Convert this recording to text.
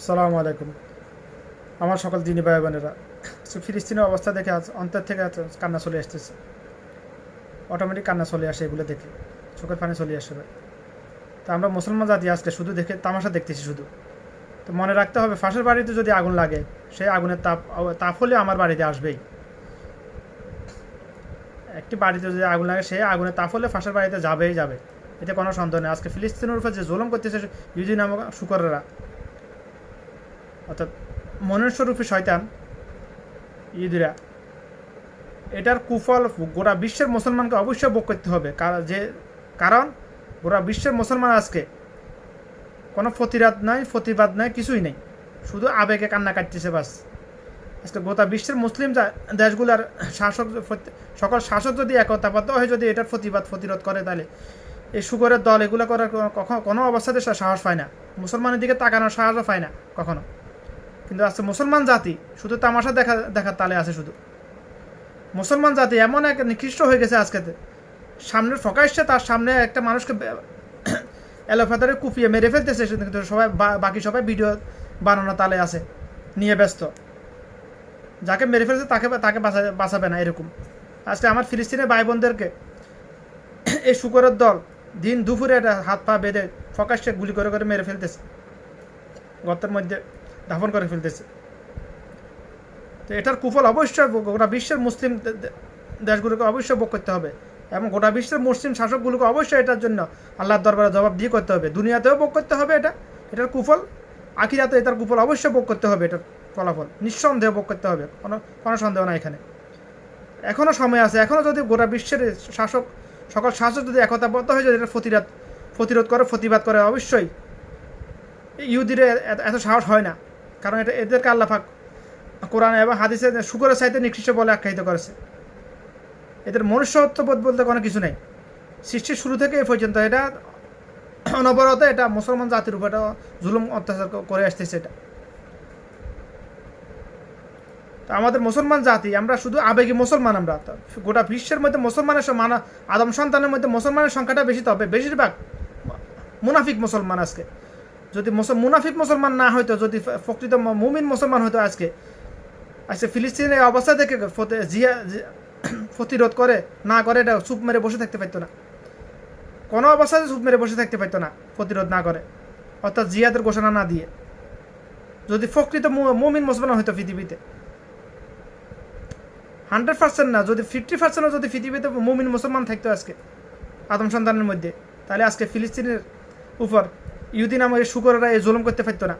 আসসালামু আলাইকুম। আমার সকল দিনী ভাই বোনেরা ফিলিস্তিনের অবস্থা দেখে আজ অন্তর থেকে কান্না চলে আসতেছে। অটোমেটিক কান্না চলে আসে এগুলো দেখে, চোখের পানি চলে আসে ভাই। তো আমরা মুসলমান জাতি আজকে শুধু দেখে, তামাশা দেখতেছি শুধু। তো মনে রাখতে হবে, ফাঁসের বাড়িতে যদি আগুন লাগে, সেই আগুনের তাপ তাপ হলে আমার বাড়িতে আসবেই। একটি বাড়িতে যদি আগুন লাগে, সেই আগুনের তাপ হলে ফাঁসের বাড়িতে যাবেই যাবে। এতে কোনো সন্দেহ নেই। আজকে ফিলিস্তিনের উপর যে জুলুম করতেছে ইউজি নামক শুকরেরা অর্থাৎ মনুষ্যরূপী শয়তান ইহুদিরা এটার কুফল গোটা বিশ্বের মুসলমানকে অবশ্যই ভোগ করতে হবে। যে কারণ গোটা বিশ্বের মুসলমান আজকে কোনো প্রতিরাদ নাই প্রতিবাদ নাই, কিছুই নেই। শুধু আবেগে কান্না কাটতেছে বাস। আজকে গোটা বিশ্বের মুসলিম দেশগুলোর শাসক সকল শাসক যদি একতাবদ্ধ হয়ে যদি এটার প্রতিবাদ প্রতিরোধ করে তাহলে এই সুগরের দল এগুলো করার কখনো কোনো অবস্থাতে সাহস পায় না। মুসলমানের দিকে তাকানোর সাহসও পায় না কখনো। কিন্তু আজকে মুসলমান জাতি, শুধু তামাশা দেখা, দেখার তালে আছে শুধু। মুসলমান জাতি এমন এক নিকৃষ্ট হয়ে গেছে আজকেতে সামনের ফকাইসে তার সামনে একটা মানুষকে এলোফাতারে কুপিয়ে মেরে ফেলতেছে কিন্তু সবাই বাকি সবাই ভিডিও বানানো তালে আছে, নিয়ে ব্যস্ত। যাকে মেরে ফেলছে তাকে তাকে বাঁচা- বাঁচাবে না এরকম। আজকে আমার ফিলিস্তিনের ভাই বোনদেরকে এই শুকরের দল দিন দুপুরে একটা হাত পা বেঁধে ফকাসে গুলি করে করে মেরে ফেলতেছে। গর্তের মধ্যে দাফন করে ফেলতেছে। তো এটার কুফল অবশ্যই গোটা বিশ্বের মুসলিম দেশগুলোকে অবশ্যই ভোগ করতে হবে এবং গোটা বিশ্বের মুসলিম শাসকগুলোকে অবশ্যই এটার জন্য আল্লাহর দরবারে জবাব দিয়ে করতে হবে। দুনিয়াতেও ভোগ করতে হবে এটা, এটার কুফল। আখিরাতে এটার কুফল অবশ্যই ভোগ করতে হবে, এটার ফলাফল। নিঃসন্দেহে ভোগ করতে হবে, কোনো কোনো সন্দেহ না এখানে। এখনও সময় আছে। এখনও যদি গোটা বিশ্বের শাসক, সকল শাসক যদি একতাবদ্ধ হয়ে যদি এটা প্রতিরোধ প্রতিরোধ করে, প্রতিবাদ করে, অবশ্যই ইহুদির এত সাহস হয় না। কারণ এটা এদেরকে আল্লাহাক কোরআন এবং হাদিসে শুকরের সাইতে নিকৃষ্ট বলে আখ্যায়িত করেছে। এদের মনুষ্যত্ববোধ বলতে কোনো কিছু নেই। সৃষ্টির শুরু থেকে এ পর্যন্ত এটা অনবরত এটা মুসলমান জাতির উপর এটা জুলুম, অত্যাচার করে আসতেছে এটা। তো আমাদের মুসলমান জাতি, আমরা শুধু আবেগী মুসলমান আমরা। গোটা বিশ্বের মধ্যে মুসলমানের মানা আদম সন্তানের মধ্যে মুসলমানের সংখ্যাটা বেশি তবে বেশিরভাগ মুনাফিক মুসলমান আজকে। যদি মুনাফিক মুসলমান না হইতো, যদি প্রকৃত মুমিন মুসলমান হতো আজকে আজকে ফিলিস্তিনের অবস্থা ফতে- জিয়া প্রতিরোধ করে, না করে, এটা চুপ মেরে বসে থাকতে পারতো না। কোনো অবস্থাতে চুপ মেরে বসে থাকতে পারতো না, প্রতিরোধ না করে। অর্থাৎ জিয়াদের ঘোষণা না দিয়ে। যদি প্রকৃত মুমিন মুসলমান হইতো পৃথিবীতে। হান্ড্রেড পার্সেন্ট না, যদি ফিফটি পার্সেন্টও যদি পৃথিবীতে মুমিন মুসলমান থাকতো আজকে আদম সন্তানের মধ্যে, তাহলে আজকে ফিলিস্তিনের উপর ইহুদি আমাকে শুকররা এই জুলুম করতে পারতো না।